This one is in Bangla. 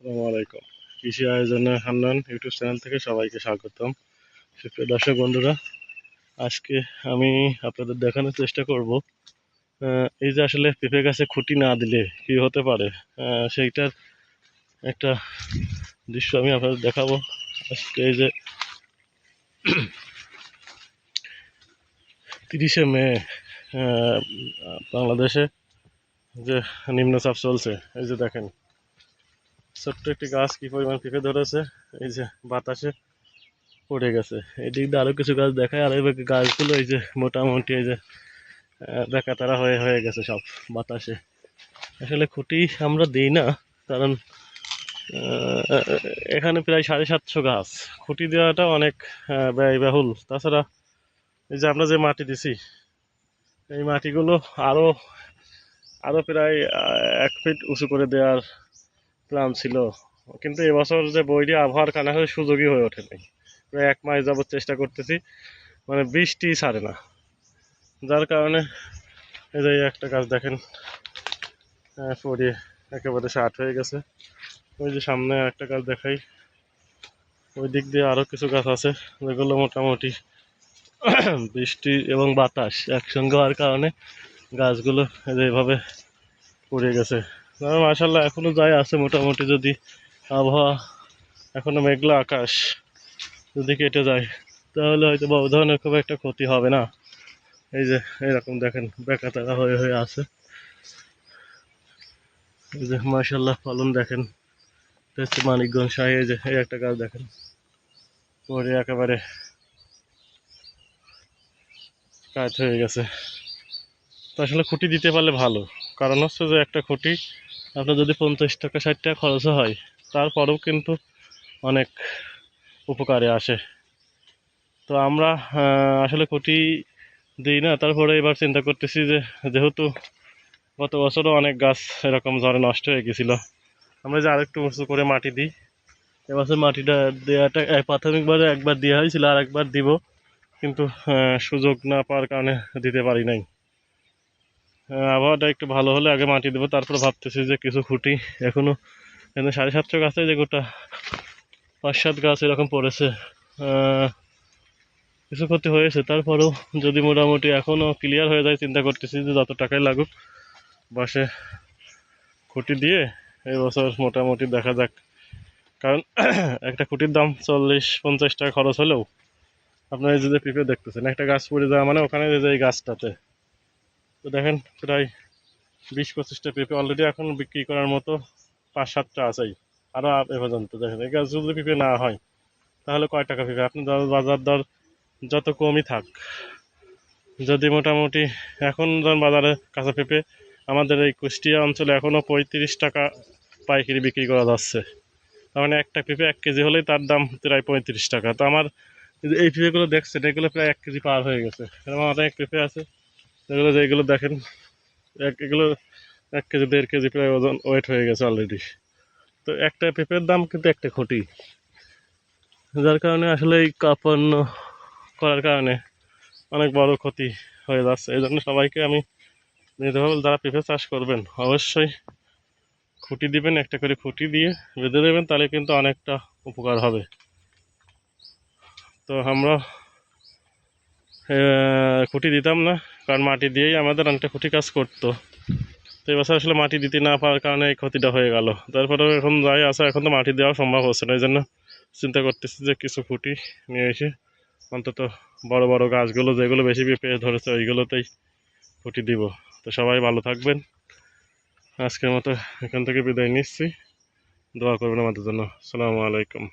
আসসালামু আলাইকুম। কৃষি আয়োজনে হান্নান ইউটিউব চ্যানেল থেকে সবাইকে স্বাগতম। সুপ্রিয় দর্শক বন্ধুরা, আজকে আমি আপনাদের দেখানোর চেষ্টা করব এই যে আসলে পেঁপে গাছে খুঁটি না দিলে কি হতে পারে সেইটার একটা দৃশ্য আমি আপনাদের দেখাবো। আজকে এই যে তিরিশে মে বাংলাদেশে যে নিম্নচাপ চলছে, এই যে দেখেন। ছোট্ট একটি গাছ কি পরিমাণ পেঁপে ধরেছে? এই যে বাতাসে পড়ে গেছে। এদিক দিয়ে আরও কিছু গাছ দেখায়, আর এই গাছগুলো এই যে মোটামুটি এই যে দেখা তারা হয়ে হয়ে গেছে সব বাতাসে। আসলে খুঁটি আমরা দিই না, কারণ এখানে প্রায় সাড়ে সাতশো গাছ। খুঁটি দেওয়াটা অনেক ব্যয়বহুল। তাছাড়া এই যে আমরা যে মাটি দিছি, এই মাটিগুলো আরও আরও প্রায় এক ফিট উঁচু করে দেওয়ার প্ল্যান ছিল। কিন্তু এবছর যে বইটি আবহাওয়ার কারণে সুযোগই হয়ে ওঠেনি। প্রায় এক মাস যাবত চেষ্টা করতেছি মানে বৃষ্টি ছাড়ে না। যার কারণে এই যে একটা গাছ দেখেন আহ, পড়ে একেবারে শার্ট হয়ে গেছে। ওই যে সামনে একটা গাছ দেখাই। ওই দিক দিয়ে আরও কিছু গাছ আছে যেগুলো মোটামুটি বৃষ্টি এবং বাতাস একসঙ্গে হওয়ার কারণে গাছগুলো এই যে এভাবে পড়ে গেছে। মাসাল্লাহ এখনও যাই আছে মোটামুটি যদি আবহাওয়া এখনও মেঘলা আকাশ যদি কেটে যায়, তাহলে হয়তো বা ধরনের খুব একটা ক্ষতি হবে না। এই যে, এরকম দেখেন বেকা টাকা হয়ে হয়ে আছে। এই যে মাসাল্লাহ ফলন দেখেন। হচ্ছে মানিকগঞ্জ শাহী এই যে, এই একটা গাছ দেখেন। পরে একেবারে কাজ হয়ে গেছে। তো আসলে খুঁটি দিতে পারলে ভালো। কারণ হচ্ছে যে একটা খুঁটি আপনার যদি পঞ্চাশ টাকা, ষাট টাকা খরচও হয়, তারপরেও কিন্তু অনেক উপকারে আসে। তো আমরা আসলে খুঁটি দিই না, তারপরে এবার চিন্তা করতেছি যে, যেহেতু গত বছরও অনেক গাছ এরকম ঝড়ে নষ্ট হয়ে গেছিল, আমরা যে আরেকটু উঁচু করে মাটি দিই। এবছর মাটিটা দেওয়াটা প্রাথমিকভাবে একবার দেওয়া হয়েছিল আর একবার দিব, কিন্তু সুযোগ না পাওয়ার কারণে দিতে পারি নাই। আবহাওয়াটা একটু ভালো হলে আগে মাটি দেবো, তারপরে ভাবতেছি যে কিছু খুঁটি। এখনও এখানে সাড়ে সাতশো গাছে যে গোটা পাঁচ সাত গাছ এরকম পড়েছে। কিছু ক্ষতি হয়েছে, তারপরেও যদি মোটামুটি এখনও ক্লিয়ার হয়ে যায়, চিন্তা করতেছি যে যত টাকাই লাগুক, বাসে খুঁটি দিয়ে এই বছর মোটামুটি দেখা যাক। কারণ একটা খুঁটির দাম চল্লিশ, পঞ্চাশ টাকা খরচ হলেও, আপনারা যদি পিঁপে দেখতেছেন, একটা গাছ পড়ে যাওয়া মানে ওখানে যে যে এই গাছটাতে। তো দেখেন প্রায় বিশ পঁচিশটা পেঁপে অলরেডি এখন বিক্রি করার মতো পাঁচ সাতটা আছেই। আরও এ পর্যন্ত দেখেন এই গাছ যদি পেঁপে না হয়, তাহলে কয় টাকা পেঁপে? আপনি বাজার দর যত কমই থাক। যদি মোটামুটি এখন ধরুন বাজারে কাঁচা পেঁপে, আমাদের এই কুষ্টিয়া অঞ্চলে এখনও পঁয়ত্রিশ টাকা পাইকারি বিক্রি করা যাচ্ছে। তার মানে একটা পেঁপে এক কেজি হলেই তার দাম প্রায় পঁয়ত্রিশ টাকা। তো আমার এই পেঁপেগুলো দেখছেন, এগুলো প্রায় এক কেজি পার হয়ে গেছে। এরকম অনেক পেঁপে আছে। যেগুলো যেগুলো দেখেন, এক এগুলো এক কেজি, দেড় কেজি প্রায় ওজন ওয়েট হয়ে গেছে অলরেডি তো একটা পেঁপের দাম কিন্তু একটা খুঁটি। যার কারণে আসলে এই কাপড় করার কারণে অনেক বড় ক্ষতি হয়ে যাচ্ছে। এই জন্য সবাইকে আমি নির্ভর যারা পেঁপে চাষ করবেন, অবশ্যই খুঁটি দিবেন, একটা করে খুঁটি দিয়ে বেঁধে দেবেন, তাহলে কিন্তু অনেকটা উপকার হবে। তো আমরা খুঁটি দিতাম না। কারণ মাটি দিয়েই আমাদের অনেকটা খুঁটি কাজ করতো। তো এবছর আসলে মাটি দিতে না পারার কারণে এই ক্ষতিটা হয়ে গেল। তারপরে এখন যাই আসা এখন তো মাটি দেওয়া সম্ভব হচ্ছে না। এই জন্য চিন্তা করতেছি যে কিছু খুঁটি নিয়ে এসে অন্তত বড় বড় গাছগুলো, যেগুলো বেশি পেঁপে ধরেছে, ওইগুলোতেই খুঁটি দিব। তো সবাই ভালো থাকবেন। আজকের মতো এখান থেকে বিদায় নিচ্ছি। দোয়া করবেন আমাদের জন্য। আসসালামু আলাইকুম।